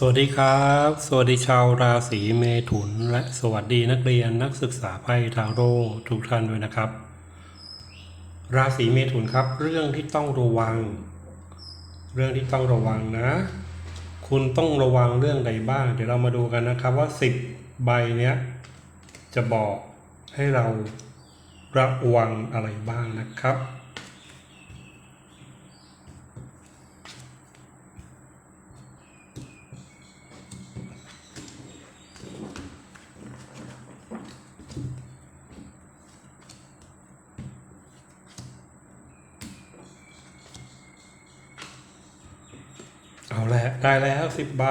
สวัสดีครับ สวัสดีชาวราศีเมถุน และสวัสดีนักเรียนนักศึกษาไพ่ทาโร่ทุกท่านด้วยนะครับ ราศีเมถุนครับ เรื่องที่ต้องระวัง เรื่องที่ต้องระวังนะ คุณต้องระวังเรื่องใดบ้าง เดี๋ยวเรามาดูกันนะครับว่า 10 ใบเนี้ยจะบอกให้เราระวังอะไรบ้างนะครับ ได้แล้วสิบใบ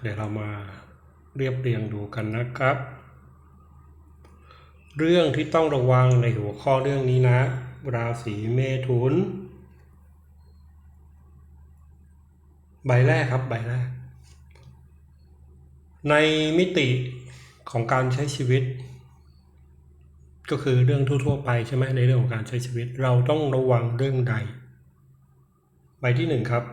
เดี๋ยวเรามาเรียบเรียงดูกันนะครับ เรื่องที่ต้องระวังในหัวข้อเรื่องนี้นะ ราศีเมถุน ใบแรกครับใบแรก ในมิติของการใช้ชีวิต ก็คือเรื่องทั่ว ๆ ไปใช่ไหมในเรื่องของการใช้ชีวิต เราต้องระวังเรื่องใด ใบที่หนึ่งครับ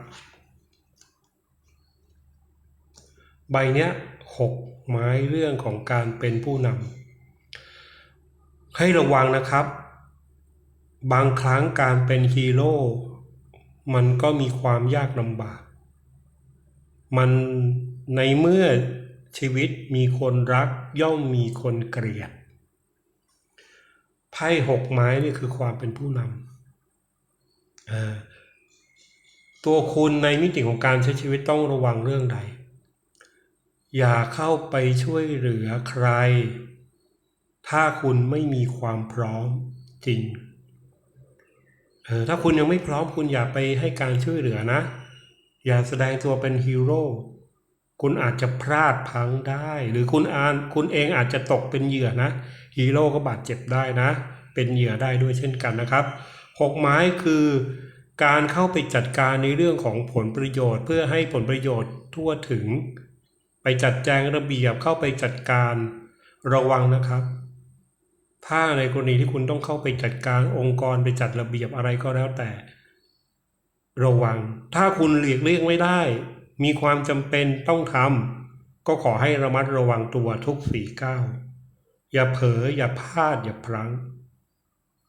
ใบเนี้ยหกไม้เรื่องของการเป็นผู้นำให้ระวังนะครับ บางครั้งการเป็นฮีโร่มันก็มีความยากลำบาก มันในเมื่อชีวิตมีคนรักย่อมมีคนเกลียด ไพ่หกไม้นี่คือความเป็นผู้นำตัวคุณในมิติของการใช้ชีวิตต้องระวังเรื่องใด อย่าเข้าไปช่วยเหลือใคร ถ้าคุณไม่มีความพร้อมจริงเออถ้าคุณยังไม่พร้อมคุณอย่าไปให้การช่วยเหลือนะ อย่าแสดงตัวเป็นฮีโร่คุณอาจจะพลาดพังได้ หรือคุณอานคุณเองอาจจะตกเป็นเหยื่อนะ ฮีโร่ก็บาดเจ็บได้นะ เป็นเหยื่อได้ด้วยเช่นกันนะครับหกไม้คือการเข้าไปจัดการในเรื่องของผลประโยชน์ เพื่อให้ผลประโยชน์ทั่วถึง ไปจัดแจงระเบียบเข้าไปจัดการระวังนะครับ ถ้าในกรณีที่คุณต้องเข้าไปจัดการองค์กรไปจัดระเบียบอะไรก็แล้วแต่ ระวัง ถ้าคุณหลีกเลี่ยงไม่ได้ มีความจำเป็นต้องทำก็ขอให้ระมัดระวังตัวทุกสี่ก้าว อย่าเผลออย่าพลาดอย่าพลั้ง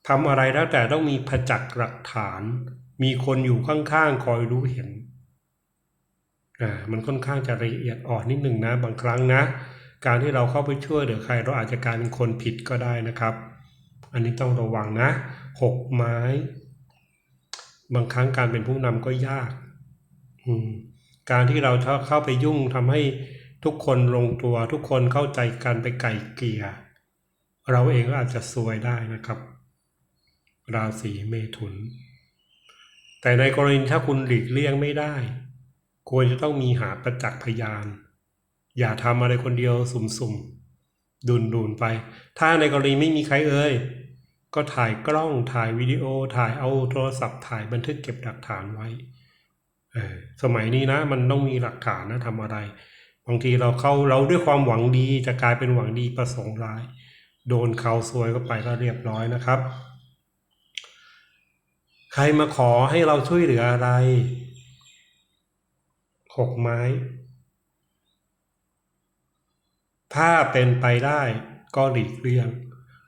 ทำอะไรแล้วแต่ต้องมีประจักษ์หลักฐาน มีคนอยู่ข้างๆคอยรู้เห็นอ่ามันค่อนข้างจะละเอียดอ่อนนิดหนึ่งนะ บางครั้งนะ การที่เราเข้าไปช่วยเหลือใครเราอาจจะกลายเป็นคนผิดก็ได้นะครับ อันนี้ต้องระวังนะหกไม้ บางครั้งการเป็นผู้นำก็ยากการที่เราเข้าไปยุ่งทำให้ทุกคนลงตัวทุกคนเข้าใจกันไปไก่เกลี่ย เราเองก็อาจจะซวยได้นะครับ ราศีเมถุน แต่ในกรณีถ้าคุณหลีกเลี่ยงไม่ได้ ควรจะต้องมีหาประจักษ์พยาน อย่าทำอะไรคนเดียวสุ่มๆ ดุนๆไป ถ้าในกรณีไม่มีใครเอ่ยก็ถ่ายกล้องถ่ายวิดีโอถ่ายเอาโทรศัพท์ถ่ายบันทึกเก็บหลักฐานไว้สมัยนี้นะ มันต้องมีหลักฐานนะทำอะไร บางทีเราเข้าเราด้วยความหวังดีจะกลายเป็นหวังดีประสงค์ร้าย โดนเขาซวยก็ไปก็เรียบร้อยนะครับ ใครมาขอให้เราช่วยเหลืออะไรหกไม้ ถ้าเป็นไปได้ก็หลีกเลี่ยง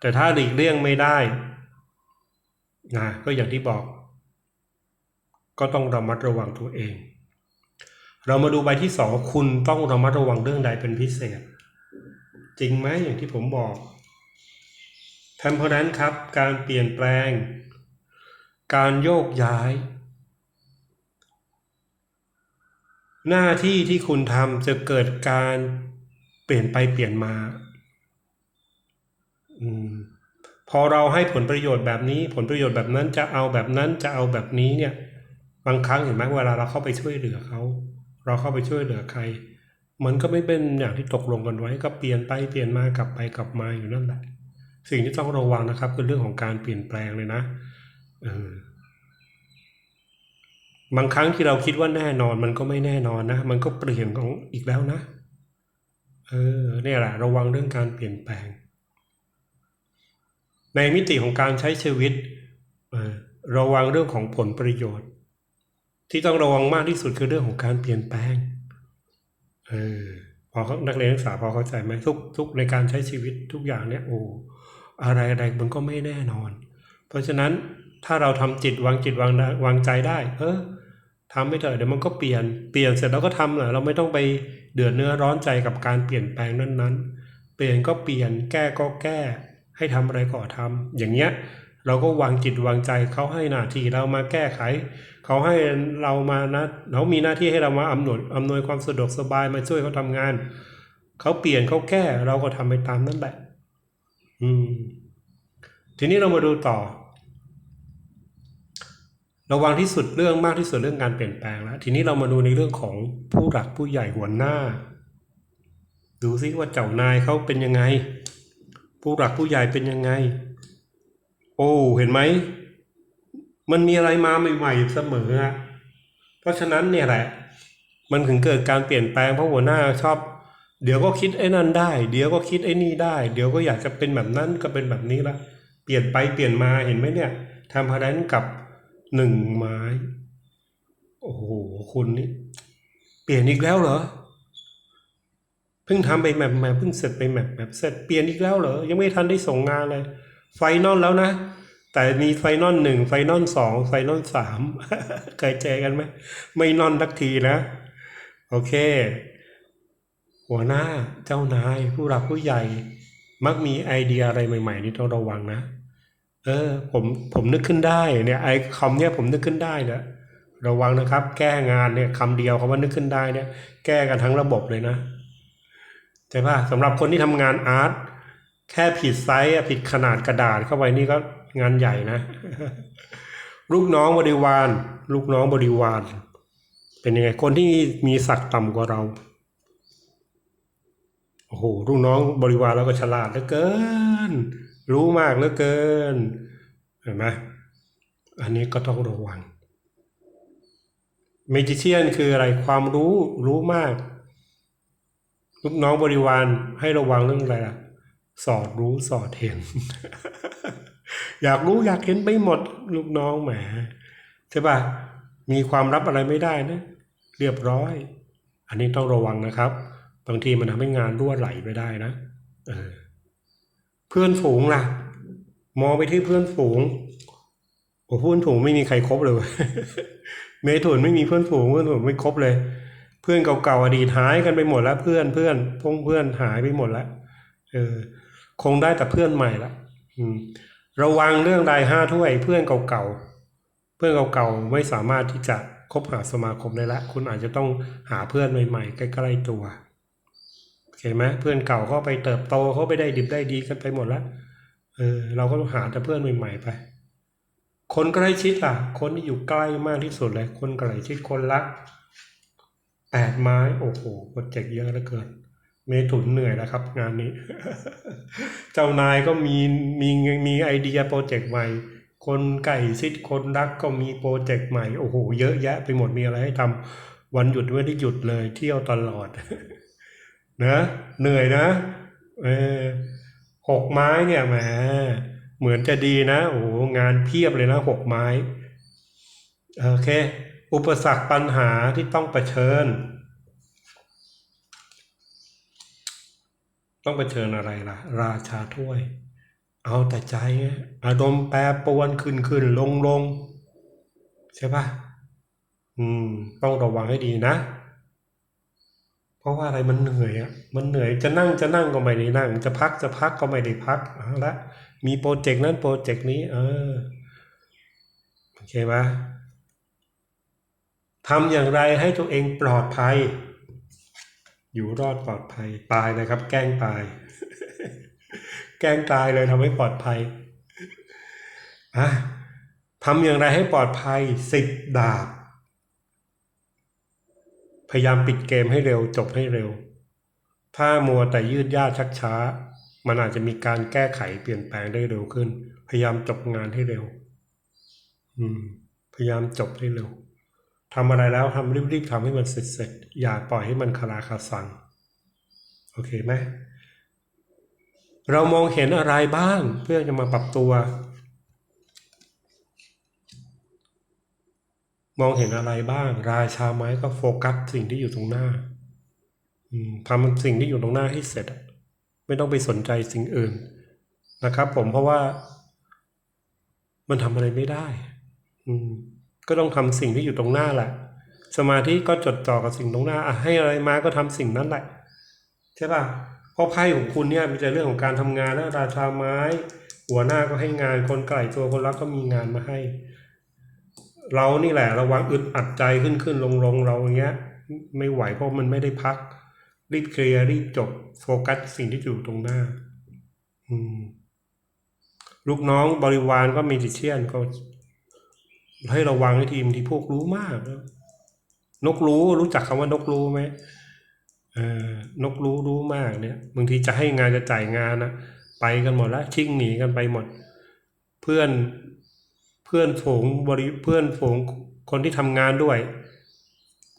แต่ถ้าหลีกเลี่ยงไม่ได้นะก็อย่างที่บอก ก็ต้องระมัดระวังตัวเอง เรามาดูใบที่สองคุณต้องระมัดระวังเรื่องใดเป็นพิเศษ จริงไหมอย่างที่ผมบอก ทำเพราะนั้นครับ การเปลี่ยนแปลง การโยกย้าย หน้าที่ที่คุณทำจะเกิดการเปลี่ยนไปเปลี่ยนมาอมพอเราให้ผลประโยชน์แบบนี้ ผลประโยชน์แบบนั้นจะเอาแบบนั้นจะเอาแบบนี้เนี่ย บางครั้งเห็นไหมเวลาเราเข้าไปช่วยเหลือเขาเราเข้าไปช่วยเหลือใคร มันก็ไม่เป็นอย่างที่ตกลงกันไว้ก็เปลี่ยนไปเปลี่ยนมากลับไปกลับมาอยู่นั่นแหละ สิ่งที่ต้องระวังนะครับคือเรื่องของการเปลี่ยนแปลงเลยนะบางครั้งที่เราคิดว่าแน่นอนมันก็ไม่แน่นอนนะ มันก็เปลี่ยนของอีกแล้วนะ เออเนี่ยแหละระวังเรื่องการเปลี่ยนแปลง ในมิติของการใช้ชีวิตเออระวังเรื่องของผลประโยชน์ ที่ต้องระวังมากที่สุดคือเรื่องของการเปลี่ยนแปลงเออพอเขานักเรียนนักศึกษาพอเข้าใจไหมทุกทุกในการใช้ชีวิตทุกอย่างเนี่ยโอ้ อะไรอะไรมันก็ไม่แน่นอน เพราะฉะนั้นถ้าเราทำจิตวางจิตวางวางใจได้ เออทำไม่เถอะเดี๋ยวมันก็เปลี่ยนเปลี่ยนเสร็จแล้วก็ทำแหละเราไม่ต้องไปเดือดเนื้อร้อนใจกับการเปลี่ยนแปลงนั้นๆ เปลี่ยนก็เปลี่ยนแก้ก็แก้ ให้ทำอะไรก็ทำอย่างเงี้ยเราก็วางจิตวางใจเขาให้หน้าที่เรามาแก้ไข เขาให้เรามานะเขามีหน้าที่ให้เรามาอำนวยอำนวยความสะดวกสบายมาช่วยเขาทำงาน เขาเปลี่ยนเขาแก้เราก็ทำไปตามนั้นแหละ อืม ทีนี้เรามาดูต่อ ระวังที่สุดเรื่องมากที่สุดเรื่องการเปลี่ยนแปลงแล้ว ทีนี้เรามาดูในเรื่องของผู้หลักผู้ใหญ่หัวหน้า ดูซิว่าเจ้านายเขาเป็นยังไง ผู้หลักผู้ใหญ่เป็นยังไง โอ้เห็นไหมมันมีอะไรมาใหม่ๆเสมอ เพราะฉะนั้นเนี่ยแหละ มันถึงเกิดการเปลี่ยนแปลงเพราะหัวหน้าชอบ เดี๋ยวก็คิดไอ้นั่นได้ เดี๋ยวก็คิดไอ้นี่ได้ เดี๋ยวก็อยากจะเป็นแบบนั้นก็เป็นแบบนี้ละ เปลี่ยนไปเปลี่ยนมาเห็นไหมเนี่ยทำพารันกับหนึ่งไม้ โอ้โหคุณนี่เปลี่ยนอีกแล้วเหรอเพิ่งทำไปแมปแมปเพิ่งเสร็จไปแมปแมปเสร็จเปลี่ยนอีกแล้วเหรอยังไม่ทันได้ส่งงานเลย ไฟนอลแล้วนะแต่มีไฟนอลหนึ่งไฟนอลสองไฟนอลสามเคยเจอกันไหมไม่นอนทักทีนะ โอเค หัวหน้าเจ้านายผู้หลักผู้ใหญ่ มักมีไอเดียอะไรใหม่ ๆ นี่ต้องระวังนะ เออ ผมผมนึกขึ้นได้เนี่ยไอ้คำเนี่ยผมนึกขึ้นได้เนี่ยระวังนะครับ แก้งานเนี่ยคำเดียวคำว่านึกขึ้นได้เนี่ย แก้กันทั้งระบบเลยนะใช่ป่ะสำหรับคนที่ทำงานอาร์ตแค่ผิดไซส์ผิดขนาดกระดาษเข้าไปนี่ก็งานใหญ่นะ ลูกน้องบริวาร ลูกน้องบริวาร เป็นยังไงคนที่มีศักดิ์ต่ำกว่าเรา โอ้โหลูกน้องบริวารเราก็ฉลาดเหลือเกิน รู้มากเหลือเกิน เห็นไหมอันนี้ก็ต้องระวังเมจิเชียนคืออะไรความรู้รู้มาก ลูกน้องบริวารให้ระวังเรื่องอะไรล่ะ สอดรู้สอดเห็น อยากรู้อยากเห็นไปหมดลูกน้องแหมใช่ป่ะมีความลับอะไรไม่ได้นะ เรียบร้อย อันนี้ต้องระวังนะครับ บางทีมันทำให้งานรั่วไหลไปได้นะเเพื่อนฝูงล่ะ มองไปที่เพื่อนฝูงโอ้เพื่อนฝูงไม่มีใครครบเลยเว้ยเมถุนไม่มีเพื่อนฝูงเพื่อนฝูงไม่ครบเลย เพื่อนเก่าๆอดีตหายกันไปหมดแล้ว เพื่อนเพื่อนพงเพื่อนหายไปหมดแล้วเออ คงได้แต่เพื่อนใหม่ละอืม ระวังเรื่องใดห้าถ้วย เพื่อนเก่าๆเพื่อนเก่าๆไม่สามารถที่จะคบหาสมาคมได้ละ คุณอาจจะต้องหาเพื่อนใหม่ๆใกล้ๆตัว โอเคไหมเพื่อนเก่าเขาไปเติบโตเขาไปได้ดิบได้ดีกันไปหมดแล้วเออเราก็ต้องหาแต่เพื่อนใหม่ๆไป คนใกล้ชิดล่ะ คนที่อยู่ใกล้มากที่สุดเลย คนใกล้ชิดคนรักแปดไม้โอ้โหโปรเจกต์เยอะเหลือเกิน เมถุนเหนื่อยแล้วครับ งานนี้ เจ้านายก็มีมีมีไอเดียโปรเจกต์ใหม่ คนใกล้ชิดคนรักก็มีโปรเจกต์ใหม่ โอ้โห เยอะแยะไปหมดมีอะไรให้ทำวันหยุดไม่ได้หยุดเลย เที่ยวตลอด นะเหนื่อยนะเออหกไม้เนี่ยแหมเหมือนจะดีนะโอ้โหงานเพียบเลยนะหกไม้โอเค อุปสรรคปัญหาที่ต้องเผชิญ ต้องเผชิญอะไรล่ะ ราชาถ้วย เอาแต่ใจอารมณ์แปรปรวนขึ้นขึ้นลงลงใช่ปะอืม ต้องระวังให้ดีนะ ราะว่าอะไรมันเหนื่อยอะมันเหนื่อยจะนั่งจะนั่งก็ไม่ได้นั่ง จะพักจะพักก็ไม่ได้พักเอาละมีโปรเจกต์นั้นโปรเจกต์นี้เออโอเคไหมทำอย่างไรให้ตัวเองปลอดภัย อยู่รอดปลอดภัยตายนะครับ แกล้งตาย แกล้งตายเลยทำให้ปลอดภัยอะทำอย่างไรให้ปลอดภัยสิบดาบ พยายามปิดเกมให้เร็วจบให้เร็ว ถ้ามัวแต่ยืดยาชักช้า มันอาจจะมีการแก้ไขเปลี่ยนแปลงได้เร็วขึ้น พยายามจบงานให้เร็ว อืม พยายามจบให้เร็วทำอะไรแล้วทำรีบๆทำให้มันเสร็จๆอย่าปล่อยให้มันคาราคาซังโอเคไหมเรามองเห็นอะไรบ้างเพื่อจะมาปรับตัว มองเห็นอะไรบ้าง ราชาไม้ก็โฟกัสสิ่งที่อยู่ตรงหน้าทำสิ่งที่อยู่ตรงหน้าให้เสร็จ ไม่ต้องไปสนใจสิ่งอื่นนะครับ ผมเพราะว่า มันทำอะไรไม่ได้ก็ต้องทำสิ่งที่อยู่ตรงหน้าแหละ สมาธิก็จดจ่อกับสิ่งตรงหน้าให้อะไรมาก็ทำสิ่งนั้นแหละใช่ป่ะเพราะไพ่ของคุณเนี่ยมีแต่เรื่องของการทำงานแล้วราชาไม้ หัวหน้าก็ให้งานคนไกลตัวคนรักก็มีงานมาให้ เรานี่แหละระวังอึดอัดใจขึ้นขึ้นลงลงเราอย่างเงี้ย ไม่ไหวเพราะมันไม่ได้พัก รีบเคลียร์รีบจบโฟกัสสิ่งที่อยู่ตรงหน้า อืม ลูกน้องบริวารก็มีจิตเชี่ยนก็ให้ระวังให้ทีมที่พวกรู้มากนกรู้รู้จักคำว่านกรู้ไหมนกรู้รู้มากเนี่ยบางทีจะให้งานจะจ่ายงานนะไปกันหมดแล้วชิ่งหนีกันไปหมด เพื่อน เพื่อนฝูงบริเพื่อนฝูงคนที่ทำงานด้วย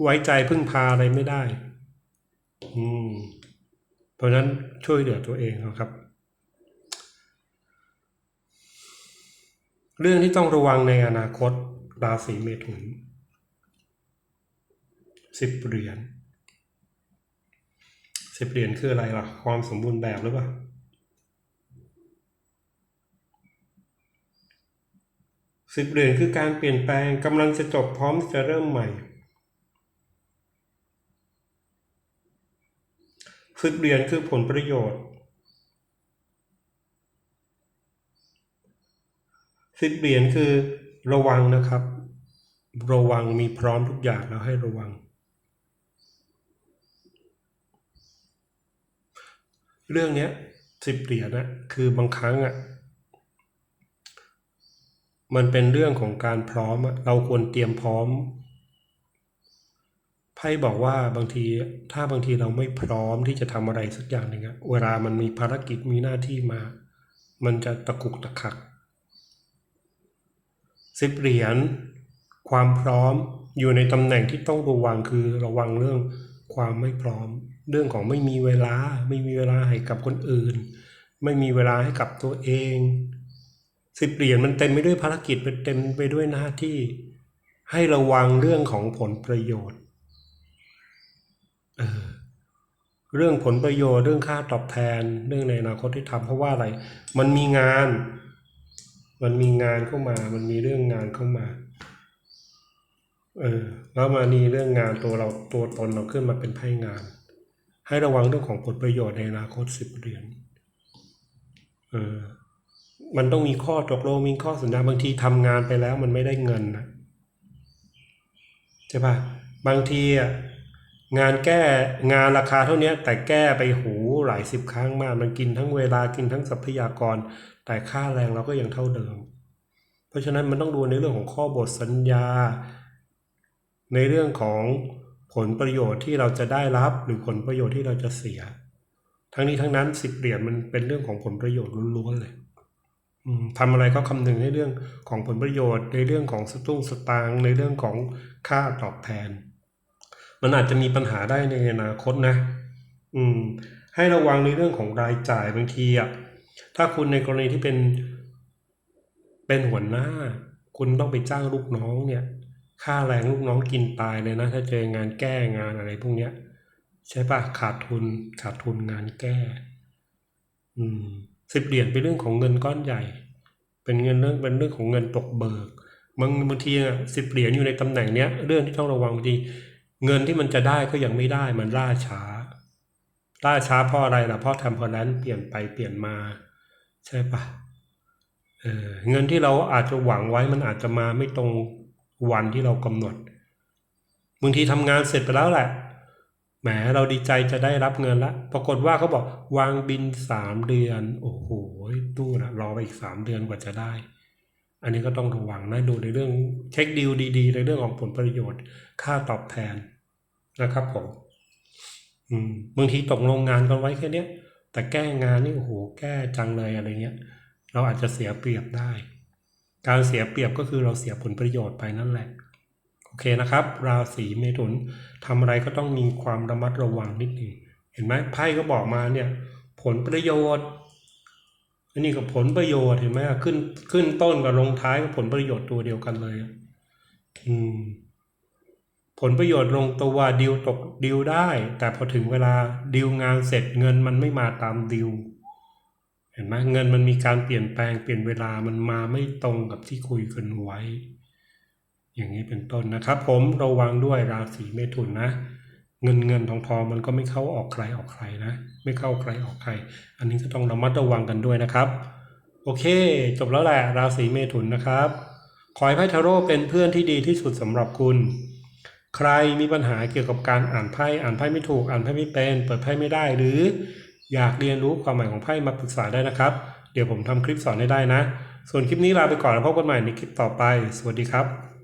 ไว้ใจพึ่งพาอะไรไม่ได้ อืม เพราะนั้นช่วยเหลือตัวเองเอาครับ เรื่องที่ต้องระวังในอนาคตราศีเมถุนสิบเหรียญสิบเหรียญคืออะไรล่ะ ความสมบูรณ์แบบหรือเปล่า สิบเหรียญคือการเปลี่ยนแปลงกำลังจะจบพร้อมจะเริ่มใหม่สิบเหรียญคือผลประโยชน์สิบเหรียญคือระวังนะครับ ระวังมีพร้อมทุกอย่างแล้วให้ระวัง เรื่องเนี้ยสิบเหรียญนะคือบางครั้งอะ มันเป็นเรื่องของการพร้อมอะเราควรเตรียมพร้อมไพ่บอกว่าบางทีถ้าบางทีเราไม่พร้อมที่จะทำอะไรสักอย่างหนึ่งอะเวลามันมีภารกิจมีหน้าที่มา มันจะตะกุกตะกักสิบเหรียญความพร้อมอยู่ในตำแหน่งที่ต้องระวังคือระวังเรื่องความไม่พร้อม เรื่องของไม่มีเวลา ไม่มีเวลาให้กับคนอื่น ไม่มีเวลาให้กับตัวเอง สิบเหรียญมันเต็มไปด้วยภารกิจมันเต็มไปด้วยหน้าที่ ให้ระวังเรื่องของผลประโยชน์เออเรื่องผลประโยชน์เรื่องค่าตอบแทนเรื่องในอนาคตที่ทำเพราะว่าอะไร มันมีงาน มันมีงานเข้ามา มันมีเรื่องงานเข้ามาเออแล้วมานีเรื่องงานตัวเราตัวตนเราขึ้นมาเป็นไพ่งาน ให้ระวังเรื่องของผลประโยชน์ในอนาคตสิบเหรียญเออ มันต้องมีข้อตกลงมีข้อสัญญาบางทีทำงานไปแล้วมันไม่ได้เงินนะใช่ปะบางทีอะงานแก้งานราคาเท่านี้แต่แก้ไปหูหลายสิบครั้งมาก มันกินทั้งเวลากินทั้งทรัพยากร แต่ค่าแรงเราก็ยังเท่าเดิม เพราะฉะนั้นมันต้องดูในเรื่องของข้อบทสัญญา ในเรื่องของผลประโยชน์ที่เราจะได้รับหรือผลประโยชน์ที่เราจะเสีย ทั้งนี้ทั้งนั้นสิบเหรียญมันเป็นเรื่องของผลประโยชน์ล้วนๆเลย ทำอะไรก็คำนึงในเรื่องของผลประโยชน์ ในเรื่องของสตุ้งสตางในเรื่องของค่าตอบแทน มันอาจจะมีปัญหาได้ในอนาคตนะ อืม ให้ระวังในเรื่องของรายจ่ายบางทีอะถ้าคุณในกรณีที่เป็น เป็นหัวหน้า คุณต้องไปจ้างลูกน้องเนี่ย ค่าแรงลูกน้องกินตายเลยนะ ถ้าเจองานแก้งานอะไรพวกเนี้ย ใช่ปะขาดทุน ขาดทุนงานแก้ อืม สิบเหรียญเป็นเรื่องของเงินก้อนใหญ่ เป็นเงินเรื่องเป็นเรื่องของเงินตกเบิกบางบางทีอะสิบเหรียญอยู่ในตำแหน่งเนี้ยเรื่องที่ต้องระวังบางทีเงินที่มันจะได้ก็ยังไม่ได้มันล่าช้า ล่าช้าเพราะอะไรล่ะเพราะทำเพราะนั้นเปลี่ยนไปเปลี่ยนมา ใช่ปะเออเงินที่เราอาจจะหวังไว้มันอาจจะมาไม่ตรงวันที่เรากำหนดบางทีทำงานเสร็จไปแล้วแหละ แหมเราดีใจจะได้รับเงินละปรากฏว่าเขาบอกวางบินสามเดือน โอ้โหตู้นะรอไปอีกสามเดือนกว่าจะได้ อันนี้ก็ต้องระวังนะดูในเรื่องเช็คดีลดี ๆ ในเรื่องของผลประโยชน์ ค่าตอบแทนนะครับผมอืมบางทีตกลงงานกันไว้แค่เนี้ยแต่แก้งานนี่โอ้โหแก้จังเลยอะไรเงี้ย เราอาจจะเสียเปรียบได้ การเสียเปรียบก็คือเราเสียผลประโยชน์ไปนั่นแหละ เคนะครับ ราศีเมถุนทำอะไรก็ต้องมีความระมัดระวังนิดหนึ่งเห็นไหมไพ่ก็บอกมาเนี่ย ผลประโยชน์อันนี้ก็ผลประโยชน์เห็นไหมขึ้นขึ้นต้นกับลงท้ายก็ผลประโยชน์ตัวเดียวกันเลยอืมผลประโยชน์ลงตัวดิวตกดิวได้ แต่พอถึงเวลาดิวงานเสร็จเงินมันไม่มาตามดิวเห็นไหมเงินมันมีการเปลี่ยนแปลงเปลี่ยนเวลามันมาไม่ตรงกับที่คุยกันไว้ อย่างนี้เป็นต้นนะครับ ผมระวังด้วยราศีเมถุนนะ เงินเงินทองทองมันก็ไม่เข้าออกใครออกใครนะ ไม่เข้าใครออกใคร อันนี้ก็ต้องระมัดระวังกันด้วยนะครับ โอเค จบแล้วแหละราศีเมถุนนะครับ ขอให้ไพ่ทาโร่เป็นเพื่อนที่ดีที่สุดสำหรับคุณ ใครมีปัญหาเกี่ยวกับการอ่านไพ่อ่านไพ่ไม่ถูกอ่านไพ่ไม่เป็น เปิดไพ่ไม่ได้หรือ อยากเรียนรู้ความหมายของไพ่มาปรึกษาได้นะครับ เดี๋ยวผมทำคลิปสอนให้ได้นะ ส่วนคลิปนี้ลาไปก่อนแล้วพบกันใหม่ในคลิปต่อไป สวัสดีครับ